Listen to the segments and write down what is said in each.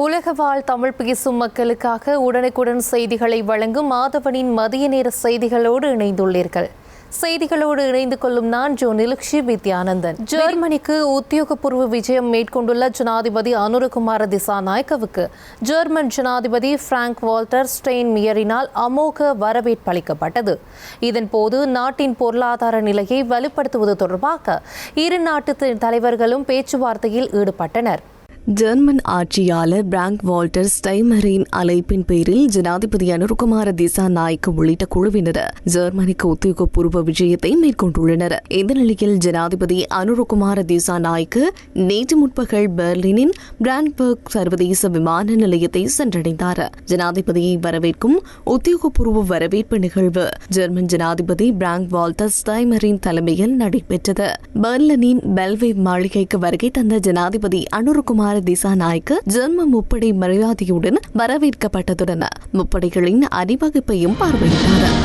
உலக வாழ் தமிழ் பேசும் மக்களுக்காக உடனுக்குடன் செய்திகளை வழங்கும் மாதவனின் மதிய நேர செய்திகளோடு இணைந்துள்ளீர்கள். செய்திகளோடு இணைந்து கொள்ளும் நான் ஜோ நிலக்ஷி வித்யானந்தன். ஜெர்மனிக்கு உத்தியோகபூர்வ விஜயம் மேற்கொண்டுள்ள ஜனாதிபதி அனுரகுமார திசாநாயக்கவுக்கு ஜெர்மன் ஜனாதிபதி பிராங்க் வால்டர் ஸ்டெயின் மியரினால் அமோக வரவேற்பு அளிக்கப்பட்டது இதன்போது நாட்டின் பொருளாதார நிலையை வலுப்படுத்துவது தொடர்பாக இரு நாட்டு தலைவர்களும் பேச்சுவார்த்தையில் ஈடுபட்டனர். ஜெர்மன் ஆட்சியாளர் பிராங்க் வால்டர் ஸ்டைமரின் அழைப்பின் பேரில் ஜனாதிபதி அனுருகுமார திசா நாய்க்கு உள்ளிட்ட குழுவினர் ஜெர்மனிக்கு உத்தியோகபூர்வ விஜயத்தை மேற்கொண்டுள்ளனர். இந்த நிலையில் ஜனாதிபதி அனுருகுமார திசா நாய்க்கு நேற்று முற்பகல் பெர்லினின் பிராண்ட்பர்க் சர்வதேச விமான நிலையத்தை சென்றடைந்தார். ஜனாதிபதியை வரவேற்கும் உத்தியோகபூர்வ வரவேற்பு நிகழ்வு ஜெர்மன் ஜனாதிபதி பிராங்க் வால்டர் ஸ்டைமரின் தலைமையில் நடைபெற்றது. பெர்லினின் பெல்வே மாளிகைக்கு வருகை தந்த ஜனாதிபதி அனுருகுமார் குமார திசாநாய்க்கு ஜென்ம முப்படை மரியாதையுடன் வரவேற்கப்பட்டதுடன் முப்படைகளின் அணிவகுப்பையும் பார்வையிட்டார்.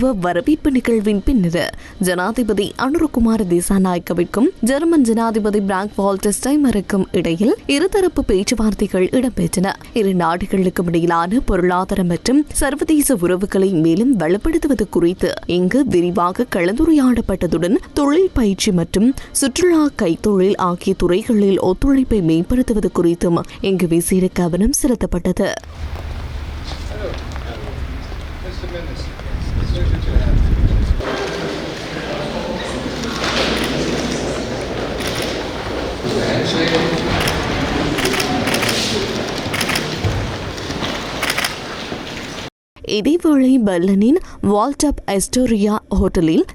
உத்தியோகபூர்வ வரவேற்பு நிகழ்வின் பின்னர் ஜனாதிபதி அனுரகுமார திசாநாயக்கவிற்கும் ஜெர்மன் ஜனாதிபதி பிராங்க் வால்டஸ்டைமருக்கும் இடையில் இருதரப்பு பேச்சுவார்த்தைகள் இடம்பெற்றன. இரு நாடுகளுக்கும் இடையிலான பொருளாதார மற்றும் சர்வதேச உறவுகளை மேலும் வலுப்படுத்துவது குறித்து இங்கு விரிவாக கலந்துரையாடப்பட்டதுடன் தொழில் பயிற்சி மற்றும் சுற்றுலா கைத்தொழில் ஆகிய துறைகளில் ஒத்துழைப்பை மேம்படுத்துவது குறித்தும் இங்கு விசேட கவனம் செலுத்தப்பட்டது. Mr. Minister, இதேவேளை பெர்லினின் வால்டப் எஸ்டோரியா ஹோட்டலில்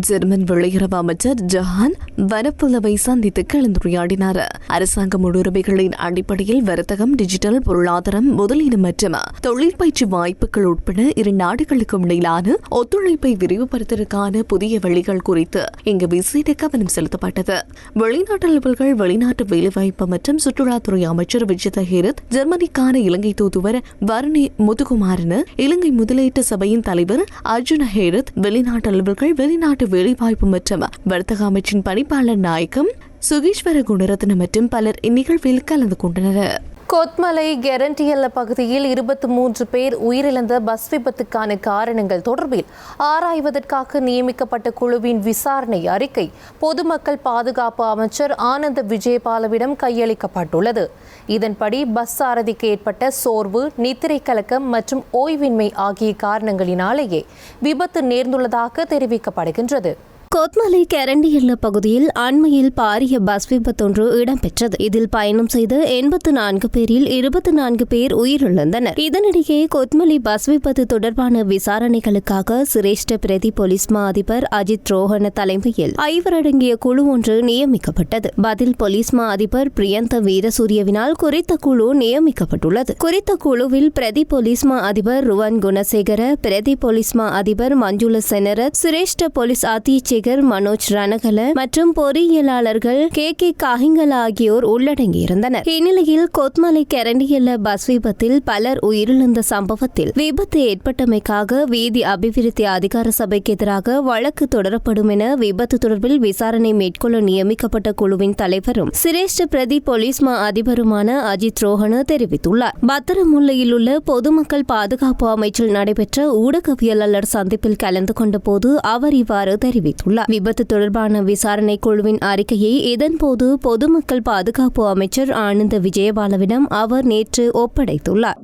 ஜெர்மன் வெளியுறவு அமைச்சர் ஜஹான் வனப்புலவை சந்தித்து கலந்துரையாடினார். அரசாங்க முன்னுரிமைகளின் அடிப்படையில் வர்த்தகம் டிஜிட்டல் பொருளாதாரம் முதலீடு மற்றும் தொழிற்பயிற்சி வாய்ப்புகள் உட்பட இரு நாடுகளுக்கும் இடையிலான ஒத்துழைப்பை விரிவுபடுத்துவதற்கான புதிய வழிகள் குறித்து இங்கு விசேட கவனம் செலுத்தப்பட்டது. வெளிநாட்டு அலுவல்கள் வெளிநாட்டு வேலைவாய்ப்பு மற்றும் சுற்றுலாத்துறை அமைச்சர் விஜித ஹேரத் ஜெர்மனிக்கான இலங்கை தூதுவர் வருணி முதுகுமாரன் இலங்கை முதலீட்டு சபையின் தலைவர் அர்ஜுன ஹேரத் வெளிநாட்டு அலுவல்கள் வெளிநாட்டு வேலைவாய்ப்பு மற்றும் வர்த்தக அமைச்சின் பணிப்பாளர் நாயகம் சுகீஸ்வர குணரத்ன மற்றும் பலர் இந்நிகழ்வில் கலந்து கொண்டனர். கொத்மலை கெரண்டியல்ல பகுதியில் இருபத்தி மூன்று பேர் உயிரிழந்த பஸ் விபத்துக்கான காரணங்கள் தொடர்பில் ஆராய்வதற்காக நியமிக்கப்பட்ட குழுவின் விசாரணை அறிக்கை பொதுமக்கள் பாதுகாப்பு அமைச்சர் ஆனந்த விஜயபாலவிடம் கையளிக்கப்பட்டுள்ளது. இதன்படி பஸ் சாரதிக்கு ஏற்பட்ட சோர்வு நித்திரை கலக்கம் மற்றும் ஓய்வின்மை ஆகிய காரணங்களினாலேயே விபத்து நேர்ந்துள்ளதாக தெரிவிக்கப்படுகின்றது. கொத்மலை கரண்டியல்ல பகுதியில் அண்மையில் பாரிய பஸ் விபத்தொன்று இடம்பெற்றது. இதில் பயணம் செய்த எண்பத்து நான்கு பேரில் இருபத்தி நான்கு பேர் உயிரிழந்தனர். இதனிடையே கொத்மலை பஸ் விபத்து தொடர்பான விசாரணைகளுக்காக சிரேஷ்ட பிரதி போலீஸ் மா அதிபர் அஜித் ரோஹன தலைமையில் ஐவரடங்கிய குழு ஒன்று நியமிக்கப்பட்டது. பதில் போலீஸ் மா அதிபர் பிரியந்த வீரசூரியவினால் குறித்த குழு நியமிக்கப்பட்டுள்ளது. குறித்த குழுவில் பிரதி போலீஸ் மா அதிபர் ருவன் குணசேகர பிரதி போலீஸ் மா அதிபர் மஞ்சுள செனரத் சிரேஷ்ட போலீஸ் அத்தீட்சை நடிகர் மனோஜ் ரணகல மற்றும் பொறியியலாளர்கள் கே. கே. காகிங்கல் ஆகியோர் உள்ளடங்கியிருந்தனர். இந்நிலையில் கொத்மலை கரண்டியல்ல பஸ் விபத்தில் பலர் உயிரிழந்த சம்பவத்தில் விபத்து ஏற்பட்டமைக்காக வீதி அபிவிருத்தி அதிகார சபைக்கு எதிராக வழக்கு தொடரப்படும் என விபத்து தொடர்பில் விசாரணை மேற்கொள்ள நியமிக்கப்பட்ட குழுவின் தலைவரும் சிரேஷ்ட பிரதி போலீஸ் மா அதிபருமான அஜித் ரோஹன தெரிவித்துள்ளார். பத்திரமுல்லையில் உள்ள பொதுமக்கள் பாதுகாப்பு அமைச்சில் நடைபெற்ற ஊடகவியலாளர் சந்திப்பில் கலந்து கொண்ட போது அவர் இவ்வாறு தெரிவித்துள்ளார். தெரிவித்துள்ளார் விபத்து தொடர்பான விசாரணை குழுவின் அறிக்கையை இதன்போது பொதுமக்கள் பாதுகாப்பு அமைச்சர் ஆனந்த விஜயபாலவிடம் அவர் நேற்று ஒப்படைத்துள்ளார்.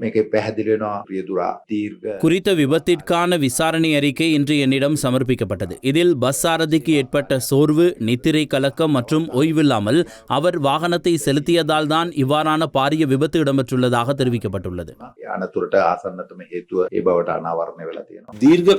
குறித்த விபத்திற்கான விசாரணை அறிக்கை இன்று என்னிடம் சமர்ப்பிக்கப்பட்டது. இதில் பஸ் சாரதிக்கு ஏற்பட்ட சோர்வு நித்திரை கலக்கம் மற்றும் ஓய்வில்லாமல் அவர் வாகனத்தை செலுத்தியதால் தான் இவ்வாறான பாரிய விபத்து இடம்பெற்றுள்ளதாக தெரிவிக்கப்பட்டுள்ளது. தீர்க்க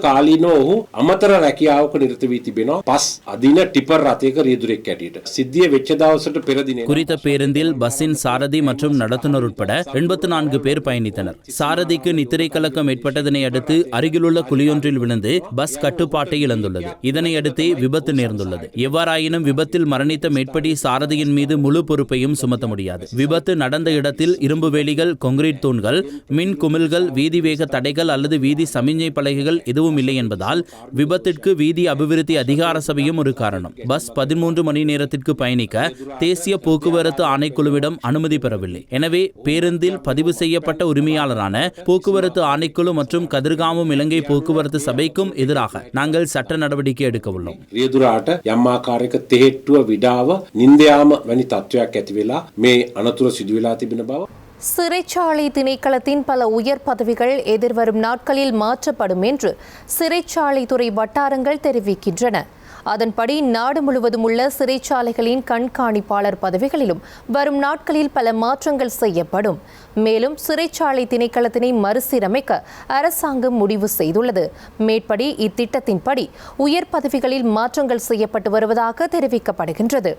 அமத்தர ரக்கியாவுக்கு நிறுத்தி திபெனோ වෙලා තියෙනවා. දීර්ඝ කාලීනව ඔහු අමතර රැකියාවක නිරත වී තිබෙනවා පස් අදින ටිපර් රථයක රියදුරෙක් ඇටියට. සිද්ධිය වෙච්ච දවසට පෙර දිනේ குறித்த பேருந்தில் பஸ்ஸின் சாரதி மற்றும் நடத்துனர் உட்பட எண்பத்து நான்கு பேர் பயணித்தனர் சாரதிக்கு நித்திரை கலக்கம் ஏற்பட்டதனை அடுத்து அருகிலுள்ள குழியொன்றில் விழுந்து பஸ் கட்டுப்பாட்டை இழந்துள்ளது இதனை அடுத்தே விபத்து நேர்ந்துள்ளது எவ்வாறாயினும் விபத்தில் மரணித்த மேற்படி சாரதியின் மீது முழு பொறுப்பையும் சுமத்த முடியாது விபத்து நடந்த இடத்தில் இரும்பு வேலிகள் கொங்கிரீட் தூண்கள் மின் குமிழ்கள் வீதி வேக தடைகள் அல்லது வீதி சமிஞ்சை பலகைகள் எதுவும் இல்லை என்பதால் விபத்திற்கு வீதி அபிவிருத்தி அதிகார சபையும் ஒரு காரணம் பஸ் பதிமூன்று மணி நேரத்திற்கு பயணிக்க தேசிய போக்குவரத்து ஆணைக்குழுவிடம் அனுமதி பெறவில்லை எனவே பேருந்தில் பதிவு செய்யப்பட்ட உரிமையாளரான போக்குவரத்து ஆணைக்குழு மற்றும் கதிர்காமம் இலங்கை போக்குவரத்து சபைக்கும் எதிராக நாங்கள் சட்ட நடவடிக்கை எடுக்க உள்ளோம் රියදුරාට යම් ආකාරයක තෙහෙට්ටුව විඩාව නින්දයාම වැනි තත්ත්වයක් ඇති වෙලා මේ අනතුර සිදුවෙලා තිබෙන බව சிறைச்சாலை திணைக்களத்தின் பல உயர் பதவிகள் எதிர்வரும் நாட்களில் மாற்றப்படும் என்று சிறைச்சாலைத்துறை வட்டாரங்கள் தெரிவிக்கின்றன அதன்படி நாடு முழுவதும் உள்ள சிறைச்சாலைகளின் கண்காணிப்பாளர் பதவிகளிலும் வரும் நாட்களில் பல மாற்றங்கள் செய்யப்படும். மேலும் சிறைச்சாலை திணைக்களத்தினை மறுசீரமைக்க அரசாங்கம் முடிவு செய்துள்ளது. மேற்படி இத்திட்டத்தின்படி உயர் பதவிகளில் மாற்றங்கள் செய்யப்பட்டு வருவதாக தெரிவிக்கப்படுகின்றது.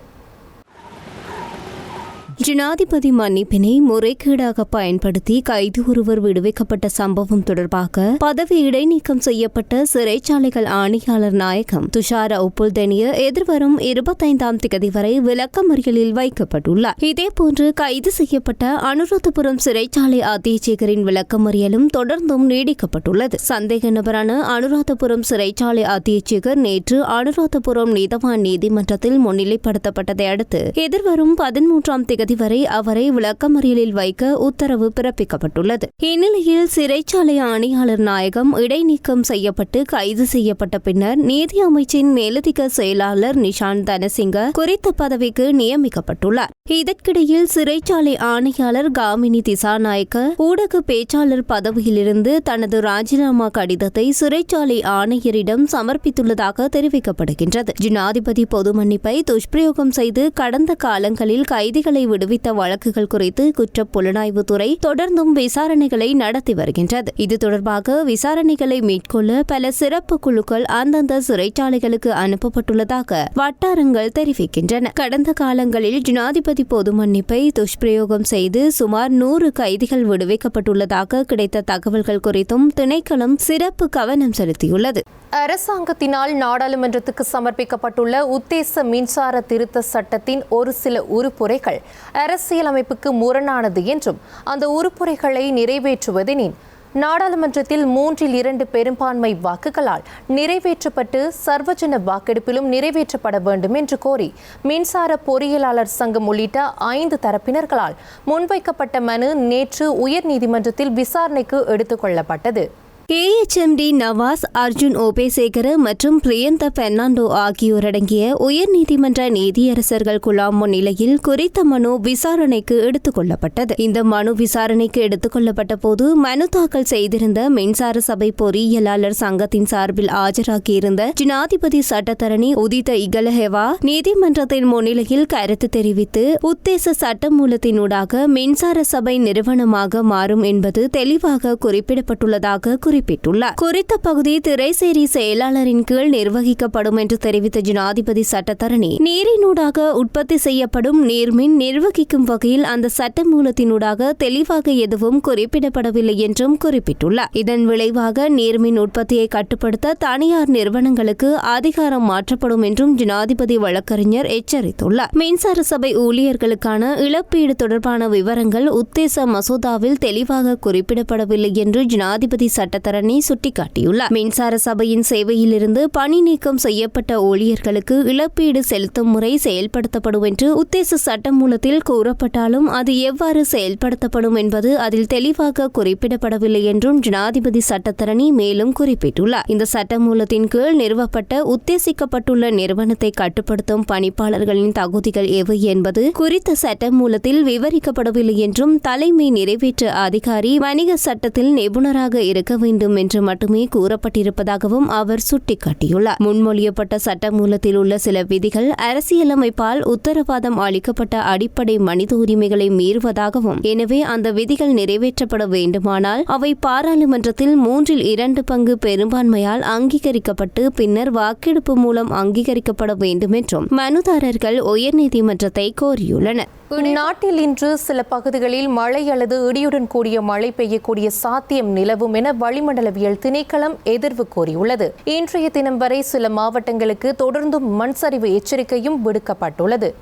ஜனாதிபதி மன்னிப்பினை முறைகேடாக பயன்படுத்தி கைது ஒருவர் விடுவிக்கப்பட்ட சம்பவம் தொடர்பாக பதவி இடைநீக்கம் செய்யப்பட்ட சிறைச்சாலைகள் ஆணையாளர் நாயகம் துஷார உப்புல்தெனிய எதிர்வரும் இருபத்தைந்தாம் திகதி வரை விளக்கமறியலில் வைக்கப்பட்டுள்ளார். இதேபோன்று கைது செய்யப்பட்ட அனுராதபுரம் சிறைச்சாலை அத்தியட்சகரின் விளக்கமறியலும் தொடர்ந்தும் நீடிக்கப்பட்டுள்ளது. சந்தேக நபரான அனுராதபுரம் சிறைச்சாலை அத்தியட்சகர் நேற்று அனுராதபுரம் நீதவான் நீதிமன்றத்தில் முன்னிலைப்படுத்தப்பட்டதை அடுத்து எதிர்வரும் பதிமூன்றாம் திகதி வரை அவரை விளக்கமறியலில் வைக்க உத்தரவு பிறப்பிக்கப்பட்டுள்ளது. இந்நிலையில் சிறைச்சாலை ஆணையாளர் நாயகம் இடைநீக்கம் செய்யப்பட்டு கைது செய்யப்பட்ட பின்னர் நீதி அமைச்சின் மேலதிக செயலாளர் நிஷாந்த் தனசிங்க குறித்த பதவிக்கு நியமிக்கப்பட்டுள்ளார். இதற்கிடையில் சிறைச்சாலை ஆணையாளர் காமினி திசாநாயக்க ஊடக பேச்சாளர் பதவியிலிருந்து தனது ராஜினாமா கடிதத்தை சிறைச்சாலை ஆணையரிடம் சமர்ப்பித்துள்ளதாக தெரிவிக்கப்படுகின்றது. ஜனாதிபதி பொது மன்னிப்பை துஷ்பிரயோகம் செய்து கடந்த காலங்களில் கைதிகளை விடுவித்த வழக்குகள் குறித்து குற்றப் புலனாய்வுத்துறை தொடர்ந்தும் விசாரணைகளை நடத்தி வருகின்றது. இது தொடர்பாக விசாரணைகளை மேற்கொள்ள பல சிறப்பு குழுக்கள் அந்தந்த சிறைச்சாலைகளுக்கு அனுப்பப்பட்டுள்ளதாக வட்டாரங்கள் தெரிவிக்கின்றன. கடந்த காலங்களில் ஜனாதிபதி பொது மன்னிப்பை துஷ்பிரயோகம் செய்து சுமார் நூறு கைதிகள் விடுவிக்கப்பட்டுள்ளதாக கிடைத்த தகவல்கள் குறித்தும் திணைக்களம் சிறப்பு கவனம் செலுத்தியுள்ளது. அரசாங்கத்தினால் நாடாளுமன்றத்துக்கு சமர்ப்பிக்கப்பட்டுள்ள உத்தேச மின்சார திருத்த சட்டத்தின் ஒரு சில உறுப்புரைகள் அரசியலமைப்புக்கு முரணானது என்றும் அந்த உறுப்புரைகளை நிறைவேற்றுவதெனின் நாடாளுமன்றத்தில் மூன்றில் இரண்டு பெரும்பான்மை வாக்குகளால் நிறைவேற்றப்பட்டு சர்வஜன வாக்கெடுப்பிலும் நிறைவேற்றப்பட வேண்டும் என்று கோரி மின்சார பொறியியலாளர் சங்கம் உள்ளிட்ட ஐந்து தரப்பினர்களால் முன்வைக்கப்பட்ட மனு நேற்று உயர்நீதிமன்றத்தில் விசாரணைக்கு எடுத்துக் கொள்ளப்பட்டது. ஏஎச்எம்டி நவாஸ் அர்ஜுன் ஓபேசேகர மற்றும் பிரியந்த பெர்னாண்டோ ஆகியோர் அடங்கிய உயர்நீதிமன்ற நீதியரசர்கள் குழாம் முன்னிலையில் குறித்த மனு விசாரணைக்கு எடுத்துக் கொள்ளப்பட்டது. இந்த மனு விசாரணைக்கு எடுத்துக் கொள்ளப்பட்ட போது மனு தாக்கல் செய்திருந்த மின்சார சபை பொறியியலாளர் சங்கத்தின் சார்பில் ஆஜராகியிருந்த ஜனாதிபதி சட்டத்தரணி உதித இகலஹெவா நீதிமன்றத்தின் முன்னிலையில் கருத்து தெரிவித்து உத்தேச சட்டமூலத்தினூடாக மின்சார சபை நிறுவனமாக மாறும் என்பது தெளிவாக குறிப்பிடப்பட்டுள்ளதாக குறிப்பிட்டுள்ளார். குறித்த பகுதி திரைசேரி செயலாளரின் கீழ் நிர்வகிக்கப்படும் என்று தெரிவித்த ஜனாதிபதி சட்டத்தரணி நீரினூடாக உற்பத்தி செய்யப்படும் நீர்மின் நிர்வகிக்கும் வகையில் அந்த சட்டமூலத்தினூடாக தெளிவாக எதுவும் குறிப்பிடப்படவில்லை என்றும் குறிப்பிட்டுள்ளார். இதன் விளைவாக நீர்மின் உற்பத்தியை கட்டுப்படுத்த தனியார் நிறுவனங்களுக்கு அதிகாரம் மாற்றப்படும் என்றும் ஜனாதிபதி வழக்கறிஞர் எச்சரித்துள்ளார். மின்சார சபை ஊழியர்களுக்கான இழப்பீடு தொடர்பான விவரங்கள் உத்தேச மசோதாவில் தெளிவாக குறிப்பிடப்படவில்லை என்று ஜனாதிபதி சட்டத்தரணி சட்டத்தரணி சுட்டிக்காட்டியுள்ளார். மின்சார சபையின் சேவையிலிருந்து பணி நீக்கம் செய்யப்பட்ட ஊழியர்களுக்கு இழப்பீடு செலுத்தும் முறை செயல்படுத்தப்படும் என்று உத்தேச சட்டமூலத்தில் கூறப்பட்டாலும் அது எவ்வாறு செயல்படுத்தப்படும் என்பது அதில் தெளிவாக குறிப்பிடப்படவில்லை என்றும் ஜனாதிபதி சட்டத்தரணி மேலும் குறிப்பிட்டுள்ளார். இந்த சட்டமூலத்தின் கீழ் நிறுவப்பட்ட உத்தேசிக்கப்பட்டுள்ள நிறுவனத்தை கட்டுப்படுத்தும் பணிப்பாளர்களின் தகுதிகள் எவை என்பது குறித்த சட்டமூலத்தில் விவரிக்கப்படவில்லை என்றும் தலைமை நிறைவேற்று அதிகாரி வணிக சட்டத்தில் நிபுணராக இருக்க வேண்டும் என்று மட்டுமே கூறப்பட்டிருப்பதாகவும் அவர் சுட்டிக்காட்டியுள்ளார். முன்மொழியப்பட்ட சட்டமூலத்தில் உள்ள சில விதிகள் அரசியலமைப்பால் உத்தரவாதம் அளிக்கப்பட்ட அடிப்படை மனித உரிமைகளை மீறுவதாகவும் எனவே அந்த விதிகள் நிறைவேற்றப்பட வேண்டுமானால் அவை பாராளுமன்றத்தில் மூன்றில் இரண்டு பங்கு பெரும்பான்மையால் அங்கீகரிக்கப்பட்டு பின்னர் வாக்கெடுப்பு மூலம் அங்கீகரிக்கப்பட வேண்டும் என்றும் மனுதாரர்கள் உயர்நீதிமன்றத்தை கோரியுள்ளனர். நாட்டில் இன்று சில பகுதிகளில் மழை அல்லது இடியுடன் கூடிய மழை பெய்யக்கூடிய சாத்தியம் நிலவும் என வழி வளிமண்டலவியல் திணைக்களம் எதிர்வு கோரியுள்ளது. இன்றைய தினம் வரை சில மாவட்டங்களுக்கு தொடர்ந்தும் மண் சரிவு எச்சரிக்கையும் விடுக்கப்பட்டுள்ளது.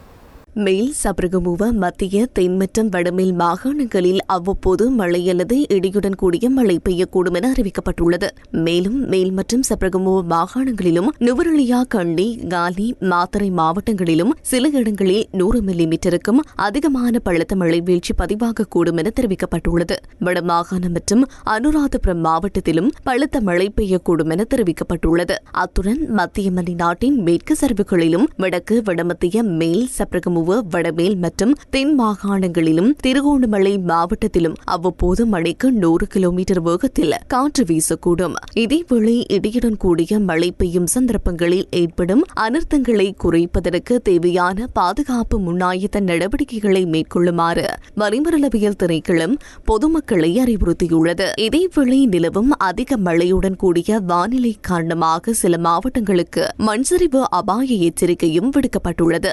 மேல் சபரகமுவ மத்திய தென்மற்றம் வடமேல் மாகாணங்களில் அவ்வப்போது மழை அல்லது இடியுடன் கூடிய மழை பெய்யக்கூடும் என அறிவிக்கப்பட்டுள்ளது. மேலும் மேல் மற்றும் சபரகமுவ மாகாணங்களிலும் நுவரலியா கண்டி காலி மாத்தரை மாவட்டங்களிலும் சில இடங்களில் நூறு மில்லி மீட்டருக்கும் அதிகமான பழுத்த மழை வீழ்ச்சி பதிவாகக்கூடும் என தெரிவிக்கப்பட்டுள்ளது. வடமாகாணம் மற்றும் அனுராதபுரம் மாவட்டத்திலும் பழுத்த மழை பெய்யக்கூடும் என தெரிவிக்கப்பட்டுள்ளது. அத்துடன் மத்திய மணி நாட்டின் மேற்கு சரிவுகளிலும் வடக்கு வடமத்திய மேல் சப்ரகமுவ வடமேல் மற்றும் தென் மாகாணங்களிலும் திருகோணமலை மாவட்டத்திலும் அவ்வப்போது மழைக்கு நூறு கிலோமீட்டர் வேகத்தில் காற்று வீசக்கூடும். இதேவேளை இடியுடன் கூடிய மழை பெய்யும் சந்தர்ப்பங்களில் ஏற்படும் அனர்த்தங்களை குறைப்பதற்கு தேவையான பாதுகாப்பு முன்னாயத்த நடவடிக்கைகளை மேற்கொள்ளுமாறு வரிமரலவியல் திணைக்களம் பொதுமக்களை அறிவுறுத்தியுள்ளது. இதேவேளை நிலவும் அதிக மழையுடன் கூடிய வானிலை காரணமாக சில மாவட்டங்களுக்கு மண்சரிவு அபாய எச்சரிக்கையும் விடுக்கப்பட்டுள்ளது.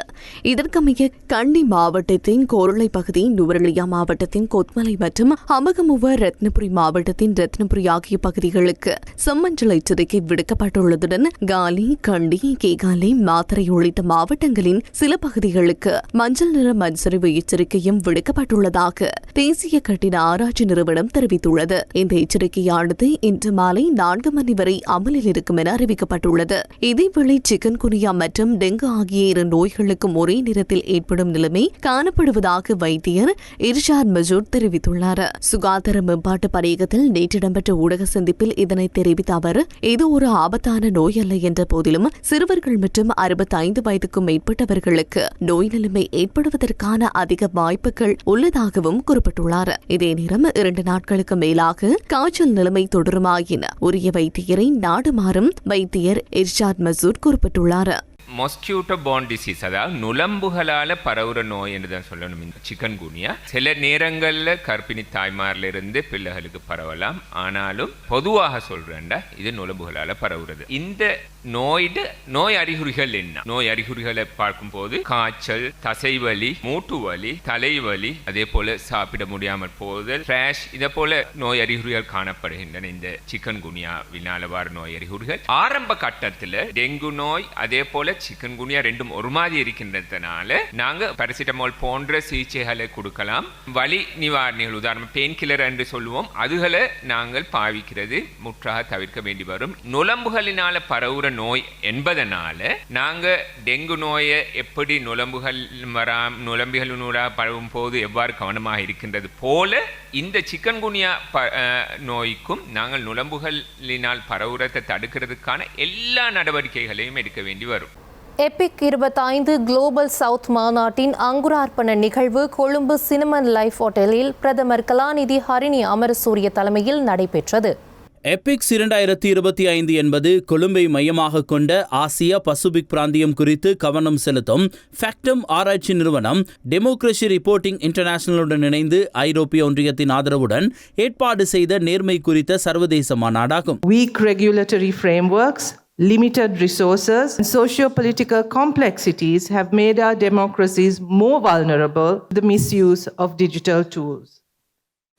இதற்கமைய கண்டி மாவட்டத்தின் கோரளை பகுதி நுவரலியா மாவட்டத்தின் கொத்மலை மற்றும் அமகமுவ ரத்னபுரி மாவட்டத்தின் ரத்னபுரி ஆகிய பகுதிகளுக்கு செம்மஞ்சள் எச்சரிக்கை விடுக்கப்பட்டுள்ளதுடன் காலி கண்டி கேகாலை மாத்தரை உள்ளிட்ட மாவட்டங்களின் சில பகுதிகளுக்கு மஞ்சள் நிற மண்சரிவு எச்சரிக்கையும் விடுக்கப்பட்டுள்ளதாக தேசிய கட்டிட ஆராய்ச்சி நிறுவனம் தெரிவித்துள்ளது. இந்த எச்சரிக்கையானது இன்று மாலை நான்கு மணி வரை அமலில் இருக்கும் என அறிவிக்கப்பட்டுள்ளது. இதேவேளை சிக்கன் குனியா மற்றும் டெங்கு ஆகிய இரு நோய்களுக்கும் ஒரே நேரத்தில் ஏற்படும் நிலைமை காணப்படுவதாக வைத்தியர் இர்ஷாத் மஜூர் தெரிவித்துள்ளார். சுகாதார மேம்பாட்டு பணியகத்தில் நேற்று இடம்பெற்ற ஊடக சந்திப்பில் இதனை தெரிவித்த அவர் இது ஒரு ஆபத்தான நோய் அல்ல என்ற போதிலும் சிறுவர்கள் மற்றும் அறுபத்தைந்து வயதுக்கும் மேற்பட்டவர்களுக்கு நோய் நிலைமை ஏற்படுவதற்கான அதிக வாய்ப்புகள் உள்ளதாகவும் குறிப்பிட்டுள்ளார். இதே நேரம் இரண்டு நாட்களுக்கு மேலாக காய்ச்சல் நிலைமை தொடருமாயின் உரிய வைத்தியரை நாடுமாறும் வைத்தியர் இர்ஷாத் மசூர் குறிப்பிட்டுள்ளார். மொஸ்கியூட்டோ பான் டிசீஸ் அதாவது நுளம்புகளால் பரவுற நோய் என்று தான் சொல்லணும் இந்த சிக்கன் குனியா சில நேரங்களில் கர்ப்பிணி தாய்மார்ல இருந்து பிள்ளைகளுக்கு பரவலாம். ஆனாலும் பொதுவாக சொல்றேன்டா இது நுளம்புகளால் பரவுறது. இந்த நோயிட நோய் அறிகுறிகள் என்ன? நோய் அறிகுறிகளை பார்க்கும்போது காய்ச்சல் தசைவலி மூட்டு வலி தலைவலி அதே போல சாப்பிட முடியாமல் போதல் ரேஷ் இதை போல நோய் அறிகுறிகள் காணப்படுகின்றன. இந்த சிக்கன் குனியா வர நோய் அறிகுறிகள் ஆரம்ப கட்டத்தில் டெங்கு நோய் அதே போல சிக்கன் குனியா ரெண்டும் ஒரு மாதிரி இருக்கின்றதுனால நாங்க பாராசிட்டமால் போன்ற சிகிச்சைகளை கொடுக்கலாம். வலி நிவாரணிகள் உதாரணம் பெயின் கில்லர் என்று சொல்லுவோம் அதுகளை நாங்கள் பாவிக்கிறது முற்றாக தவிர்க்க வேண்டி வரும். நுழம்புகளினால பரவுற நோய் என்பதனால நாங்க டெங்கு நோயை எப்படி நுழம்புகள் வரா நுழம்புகள் நுளம்பிகளினூடாக பரவும் போது எவ்வாறு கவனமாக இருக்கின்றது போல இந்த சிக்கன் குனியா நோய்க்கும் நாங்கள் நுழம்புகளினால் பரவுறத்தை தடுக்கிறதுக்கான எல்லா நடவடிக்கைகளையும் எடுக்க வேண்டி வரும். எபிக் இருபத்தைந்து குளோபல் சவுத் மாநாட்டின் அங்குரார்ப்பண நிகழ்வு கொழும்பு சினிமன் லைஃப் ஹோட்டலில் பிரதமர் கலாநிதி ஹரிணி அமரசூரிய தலைமையில் நடைபெற்றது. எபிக்ஸ் இரண்டாயிரத்தி இருபத்தி ஐந்து என்பது கொழும்பை மையமாக கொண்ட ஆசியா பசுபிக் பிராந்தியம் குறித்து கவனம் செலுத்தும் ஃபேக்டம் ஆராய்ச்சி நிறுவனம் டெமோக்ரஸி ரிப்போர்ட்டிங் இன்டர்நேஷனலுடன் இணைந்து ஐரோப்பிய ஒன்றியத்தின் ஆதரவுடன் ஏற்பாடு செய்த நேர்மை குறித்த சர்வதேச மாநாடாகும் weak regulatory frameworks limited resources, and socio-political complexities have made our democracies more vulnerable to the misuse of digital tools.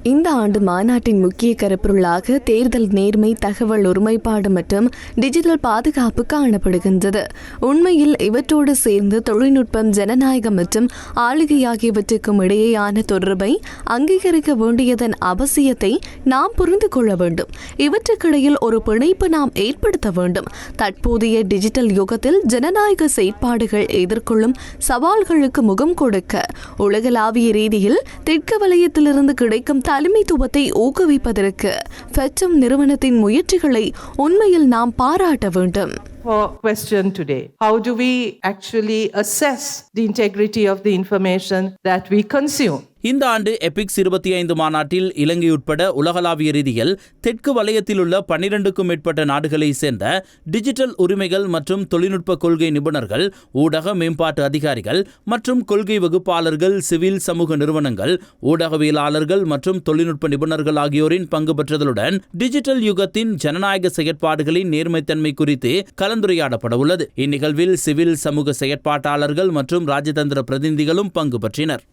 இந்த ஆண்டு மாநாட்டின் முக்கிய கருப்பொருளாக தேர்தல் நேர்மை தகவல் ஒருமைப்பாடு மற்றும் டிஜிட்டல் பாதுகாப்பு காணப்படுகின்றது. உண்மையில் இவற்றோடு சேர்ந்து தொழில்நுட்பம் ஜனநாயகம் மற்றும் ஆளுகை ஆகியவற்றுக்கும் இடையேயான தொடர்பை அங்கீகரிக்க வேண்டியதன் அவசியத்தை நாம் புரிந்து கொள்ள வேண்டும். இவற்றுக்கிடையில் ஒரு பிணைப்பு நாம் ஏற்படுத்த வேண்டும். தற்போதைய டிஜிட்டல் யுகத்தில் ஜனநாயக செயற்பாடுகள் எதிர்கொள்ளும் சவால்களுக்கு முகம் கொடுக்க உலகளாவிய ரீதியில் தெற்கு வலயத்திலிருந்து கிடைக்கும் தலைமைத்துவத்தை ஊக்குவிப்பதற்கு ஃபெட்டம் நிறுவனத்தின் முயற்சிகளை உண்மையில் நாம் பாராட்ட வேண்டும் For question today. How do we actually assess the integrity of the information that we consume? இந்த ஆண்டு எபிக்ஸ் இருபத்தி ஐந்து மாநாட்டில் இலங்கை உட்பட உலகளாவிய ரீதியில் தெற்கு வலயத்தில் உள்ள பன்னிரண்டுக்கும் மேற்பட்ட நாடுகளை சேர்ந்த டிஜிட்டல் உரிமைகள் மற்றும் தொழில்நுட்ப கொள்கை நிபுணர்கள் ஊடக மேம்பாட்டு அதிகாரிகள் மற்றும் கொள்கை வகுப்பாளர்கள் சிவில் சமூக நிறுவனங்கள் ஊடகவியலாளர்கள் மற்றும் தொழில்நுட்ப நிபுணர்கள் ஆகியோரின் பங்கு பெற்றதுடன் டிஜிட்டல் யுகத்தின் ஜனநாயக செயற்பாடுகளின் நேர்மைத்தன்மை குறித்து கலந்துரையாடப்பட உள்ளது இந்நிகழ்வில் சிவில் சமூக செயற்பாட்டாளர்கள் மற்றும் ராஜதந்திர பிரதிநிதிகளும் பங்கு பெற்றினர்.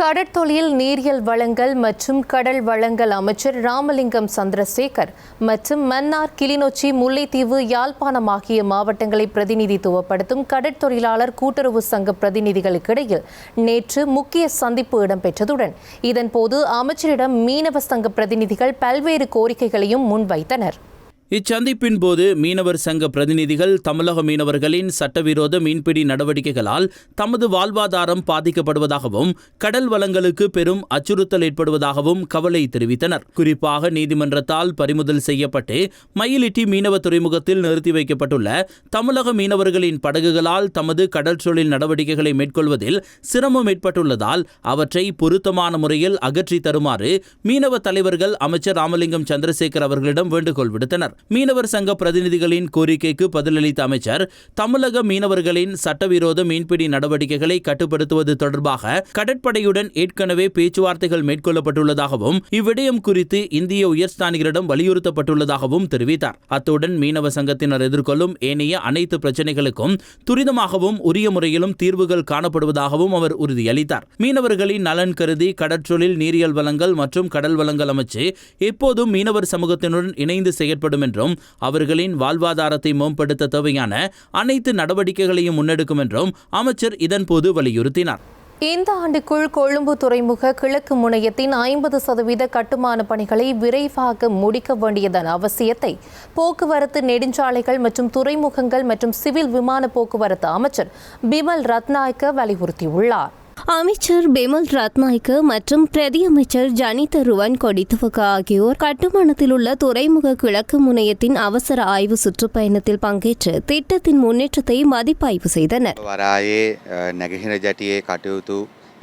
கடற்தொழில் நீரியல் வளங்கள் மற்றும் கடல் வளங்கள் அமைச்சர் ராமலிங்கம் சந்திரசேகர் மற்றும் மன்னார் கிளிநொச்சி முல்லைத்தீவு யாழ்ப்பாணம் ஆகிய மாவட்டங்களை பிரதிநிதித்துவப்படுத்தும் கடற்தொழிலாளர் கூட்டுறவு சங்க பிரதிநிதிகளுக்கிடையில் நேற்று முக்கிய சந்திப்பு இடம்பெற்றதுடன் இதன்போது அமைச்சரிடம் மீனவ சங்க பிரதிநிதிகள் பல்வேறு கோரிக்கைகளையும் முன்வைத்தனர். இச்சந்திப்பின் போது மீனவர் சங்க பிரதிநிதிகள் தமிழக மீனவர்களின் சட்டவிரோத மீன்பிடி நடவடிக்கைகளால் தமது வாழ்வாதாரம் பாதிக்கப்படுவதாகவும் கடல் வளங்களுக்கு பெரும் அச்சுறுத்தல் ஏற்படுவதாகவும் கவலை தெரிவித்தனர். குறிப்பாக நீதிமன்றத்தால் பறிமுதல் செய்யப்பட்டு மயிலிட்டி மீனவ துறைமுகத்தில் நிறுத்தி வைக்கப்பட்டுள்ள தமிழக மீனவர்களின் படகுகளால் தமது கடற்சொழில் நடவடிக்கைகளை மேற்கொள்வதில் சிரமம் ஏற்பட்டுள்ளதால் அவற்றை பொருத்தமான முறையில் அகற்றி தருமாறு மீனவ தலைவர்கள் அமைச்சர் ராமலிங்கம் சந்திரசேகர் அவர்களிடம் வேண்டுகோள் விடுத்தனர். மீனவர் சங்க பிரதிநிதிகளின் கோரிக்கைக்கு பதிலளித்த அமைச்சர் தமிழக மீனவர்களின் சட்டவிரோத மீன்பிடி நடவடிக்கைகளை கட்டுப்படுத்துவது தொடர்பாக கடற்படையுடன் ஏற்கனவே பேச்சுவார்த்தைகள் மேற்கொள்ளப்பட்டுள்ளதாகவும் இவ்விடயம் குறித்து இந்திய உயர்ஸ்தானிகரிடம் வலியுறுத்தப்பட்டுள்ளதாகவும் தெரிவித்தார். அத்துடன் மீனவ சங்கத்தினர் எதிர்கொள்ளும் ஏனைய அனைத்து பிரச்சினைகளுக்கும் துரிதமாகவும் உரிய முறையிலும் தீர்வுகள் காணப்படுவதாகவும் அவர் உறுதியளித்தார். மீனவர்களின் நலன் கருதி கடற்றொழில் நீரியல் வளங்கள் மற்றும் கடல் வளங்கள் அமைச்சு எப்போதும் மீனவர் சமூகத்தினுடன் இணைந்து செயற்படும் என்றும் அவர்களின் வாழ்வாதாரத்தை மேம்படுத்த தேவையான அனைத்து நடவடிக்கைகளையும் முன்னெடுக்கும் என்றும் அமைச்சர் இதன்போது வலியுறுத்தினார். இந்த ஆண்டுக்குள் கொழும்பு துறைமுக கிழக்கு முனையத்தின் ஐம்பது சதவீத கட்டுமான பணிகளை விரைவாக முடிக்க வேண்டியதன் அவசியத்தை போக்குவரத்து நெடுஞ்சாலைகள் மற்றும் துறைமுகங்கள் மற்றும் சிவில் விமான போக்குவரத்து அமைச்சர் பிமல் ரத்நாயக்க வலியுறுத்தியுள்ளார். அமைச்சர் பிமல் ரத்நாயக்க மற்றும் பிரதி அமைச்சர் ஜனித ருவன் கொடித்துவக ஆகியோர் கட்டுமானத்தில் உள்ள துறைமுக கிழக்கு முனையத்தின் அவசர ஆய்வு சுற்றுப்பயணத்தில் பங்கேற்று திட்டத்தின் முன்னேற்றத்தை மதிப்பாய்வு செய்தனர்.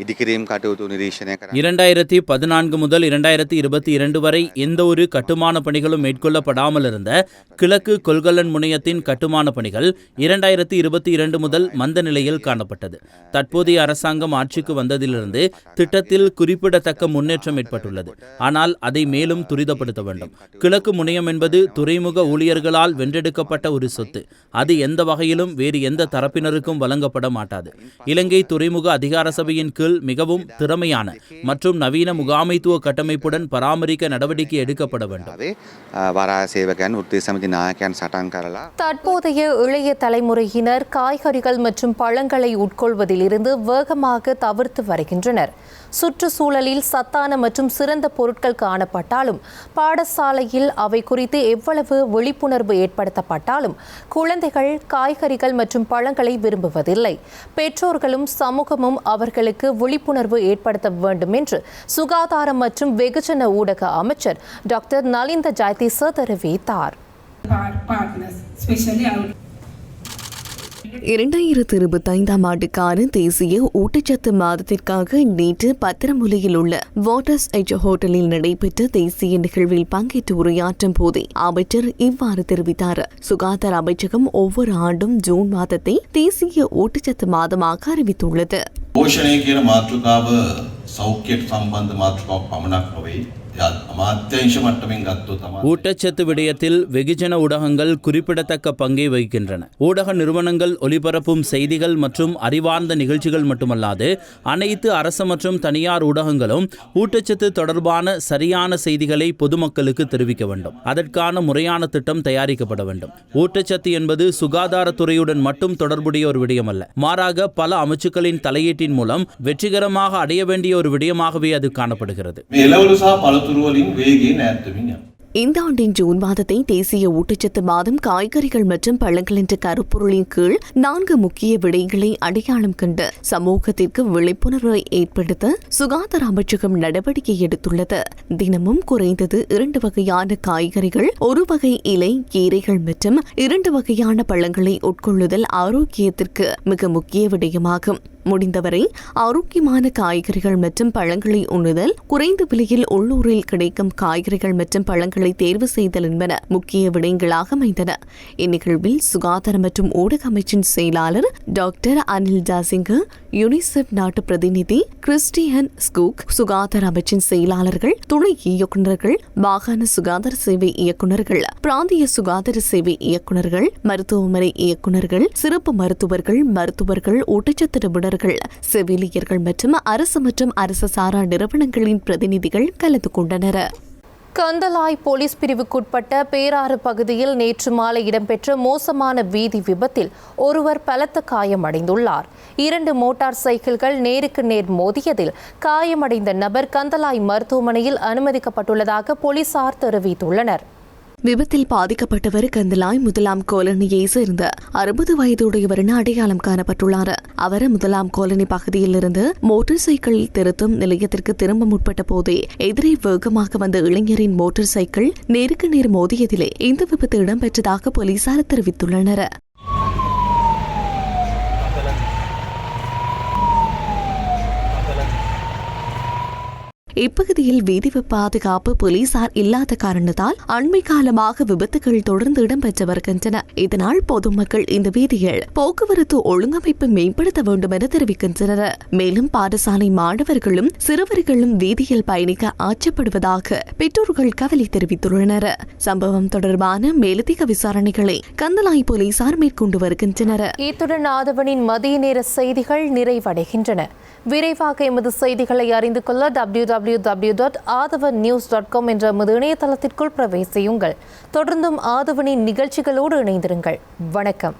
වරායේ අ, නැගෙහිර ජැටියේ කටයුතු ඉදිකිරීම් කටයුතු නිරීක්ෂණය කර இரண்டாயிரத்தி பதினான்கு முதல் இரண்டாயிரத்தி இருபத்தி இரண்டு வரை எந்த ஒரு கட்டுமான பணிகளும் மேற்கொள்ளப்படாமல் இருந்த கிழக்கு கொள்கலன் முனையத்தின் கட்டுமான பணிகள் இரண்டாயிரத்தி இருபத்தி இரண்டு முதல் மந்த நிலையில் காணப்பட்டது தற்போதைய அரசாங்கம் ஆட்சிக்கு வந்ததிலிருந்து திட்டத்தில் குறிப்பிடத்தக்க முன்னேற்றம் ஏற்பட்டுள்ளது ஆனால் அதை மேலும் துரிதப்படுத்த வேண்டும் கிழக்கு முனையம் என்பது துறைமுக ஊழியர்களால் வென்றெடுக்கப்பட்ட ஒரு சொத்து அது எந்த வகையிலும் வேறு எந்த தரப்பினருக்கும் வழங்கப்பட மாட்டாது இலங்கை துறைமுக அதிகார சபையின் கீழ் துறைகள் மிகவும் திறமையான மற்றும் நவீன முகாமைத்துவ கட்டமைப்புடன் பராமரிக்க நடவடிக்கை எடுக்கப்பட வேண்டும். தற்போதைய இளைய தலைமுறையினர் காய்கறிகள் மற்றும் பழங்களை உட்கொள்வதிலிருந்து வேகமாக தவிர்த்து வருகின்றனர். சுற்றுச்சூழலில் சத்தான மற்றும் சிறந்த பொருட்கள் காணப்பட்டாலும் பாடசாலையில் அவை குறித்து எவ்வளவு விழிப்புணர்வு ஏற்படுத்தப்பட்டாலும் குழந்தைகள் காய்கறிகள் மற்றும் பழங்களை விரும்புவதில்லை. பெற்றோர்களும் சமூகமும் அவர்களுக்கு விழிப்புணர்வு ஏற்படுத்த வேண்டும் என்று சுகாதாரம் மற்றும் வெகுஜன ஊடக அமைச்சர் டாக்டர் நலிந்த ஜாய்தீச தெரிவித்தார். இரண்டாயிரத்தி இருபத்தைந்தாம் ஆண்டுக்கான தேசிய ஊட்டச்சத்து மாதத்திற்காக நேற்று பத்திரமுலையில் உள்ள வாட்டர்ஸ் எஜ் ஹோட்டலில் நடைபெற்ற தேசிய நிகழ்வில் பங்கேற்று உரையாற்றும் போதே அமைச்சர் இவ்வாறு தெரிவித்தார். சுகாதார அமைச்சகம் ஒவ்வொரு ஆண்டும் ஜூன் மாதத்தை தேசிய ஊட்டச்சத்து மாதமாக அறிவித்துள்ளது. ഘോഷണീകരണ മാതൃകാവ് സൗഖ്യ സംബന്ധ മാതൃകാവ് ஊட்டச்சத்து விடயத்தில் வெகுஜன ஊடகங்கள் குறிப்பிடத்தக்க பங்கை வகிக்கின்றன. ஊடக நிறுவனங்கள் ஒலிபரப்பும் செய்திகள் மற்றும் அறிவார்ந்த நிகழ்ச்சிகள் மட்டுமல்லாது அனைத்து அரசு மற்றும் தனியார் ஊடகங்களும் ஊட்டச்சத்து தொடர்பான சரியான செய்திகளை பொதுமக்களுக்கு தெரிவிக்க வேண்டும். அதற்கான முறையான திட்டம் தயாரிக்கப்பட வேண்டும். ஊட்டச்சத்து என்பது சுகாதாரத்துறையுடன் மட்டும் தொடர்புடைய ஒரு விடயம் அல்ல மாறாக பல அமைச்சுக்களின் தலையீட்டின் மூலம் வெற்றிகரமாக அடைய வேண்டிய ஒரு விடயமாகவே அது காணப்படுகிறது. துருவலின் வேகியின் ஆர்த்தமிங்க இந்த ஆண்டின் ஜூன் மாதத்தை தேசிய ஊட்டச்சத்து மாதம் காய்கறிகள் மற்றும் பழங்கள் என்ற கருப்பொருளின் கீழ் நான்கு முக்கிய விடயங்களை அடையாளம் கண்டு சமூகத்திற்கு விழிப்புணர்வை ஏற்படுத்த சுகாதார அமைச்சகம் நடவடிக்கை எடுத்துள்ளது. தினமும் குறைந்தது இரண்டு வகையான காய்கறிகள் ஒரு வகை இலை கீரைகள் மற்றும் இரண்டு வகையான பழங்களை உட்கொள்ளுதல் ஆரோக்கியத்திற்கு மிக முக்கிய விடயமாகும். முடிந்தவரை ஆரோக்கியமான காய்கறிகள் மற்றும் பழங்களை உண்ணுதல் குறைந்த விலையில் உள்ளூரில் கிடைக்கும் காய்கறிகள் மற்றும் பழங்களை தேர்வு செய்தல் என்பன முக்கிய விடயங்களாக அமைந்தன. இந்நிகழ்வில் சுகாதார மற்றும் ஊடக அமைச்சின் செயலாளர் டாக்டர் அனில் ஜாசிங்க யுனிசெஃப் நாட்டு பிரதிநிதி கிறிஸ்டியன் ஸ்கூக் சுகாதார அமைச்சின் செயலாளர்கள் துணை இயக்குநர்கள் மாகாண சுகாதார சேவை இயக்குநர்கள் பிராந்திய சுகாதார சேவை இயக்குநர்கள் மருத்துவமனை இயக்குநர்கள் சிறப்பு மருத்துவர்கள் மருத்துவர்கள் ஊட்டச்சத்து நிபுணர்கள் செவிலியர்கள் மற்றும் அரசு மற்றும் அரசு சாரா நிறுவனங்களின் பிரதிநிதிகள் கலந்து கொண்டனர். கந்தலாய் போலீஸ் பிரிவுக்குட்பட்ட பேராறு பகுதியில் நேற்று மாலை இடம்பெற்ற மோசமான வீதி விபத்தில் ஒருவர் பலத்த காயமடைந்துள்ளார் இரண்டு மோட்டார் சைக்கிள்கள் நேருக்கு நேர் மோதியதில் காயமடைந்த நபர் கந்தலாய் மருத்துவமனையில் அனுமதிக்கப்பட்டுள்ளதாக போலீசார் தெரிவித்துள்ளனர். விபத்தில் பாதிக்கப்பட்டவர் கந்தலாய் முதலாம் கோலனியை சேர்ந்த அறுபது வயதுடையவர் என அடையாளம் காணப்பட்டுள்ளார். அவர் முதலாம் கோலனி பகுதியில் இருந்து மோட்டார் சைக்கிள் திருத்தும் நிலையத்திற்கு திரும்ப முற்பட்ட போதே எதிரே வேகமாக வந்த இளைஞரின் மோட்டார் சைக்கிள் நேருக்கு நேர் மோதியதிலே இந்த விபத்து இடம்பெற்றதாக போலீசார் தெரிவித்துள்ளனர். இப்பகுதியில் வீதி பாதுகாப்பு போலீசார் இல்லாத காரணத்தால் அண்மை காலமாக விபத்துகள் தொடர்ந்து இடம்பெற்று வருகின்றன. இதனால் பொதுமக்கள் இந்த வீதியில் போக்குவரத்து ஒழுங்கமைப்பு மேம்படுத்த வேண்டும் என தெரிவிக்கின்றனர். மேலும் பாடசாலை மாணவர்களும் சிறுவர்களும் வீதியில் பயணிக்க ஆச்சப்படுவதாக பெற்றோர்கள் கவலை தெரிவித்துள்ளனர். சம்பவம் தொடர்பான மேலதிக விசாரணைகளை கந்தலாய் போலீசார் மேற்கொண்டு வருகின்றனர். இத்துடன் ஆதவனின் மதிய நேர செய்திகள் நிறைவடைகின்றன. விரைவாக எமது செய்திகளை அறிந்து கொள்ள W W W dot Athavan news dot com என்ற நமது இணையதளத்திற்குள் பிரவேசியுங்கள். தொடர்ந்தும் ஆதவனின் நிகழ்ச்சிகளோடு இணைந்திருங்கள். வணக்கம்.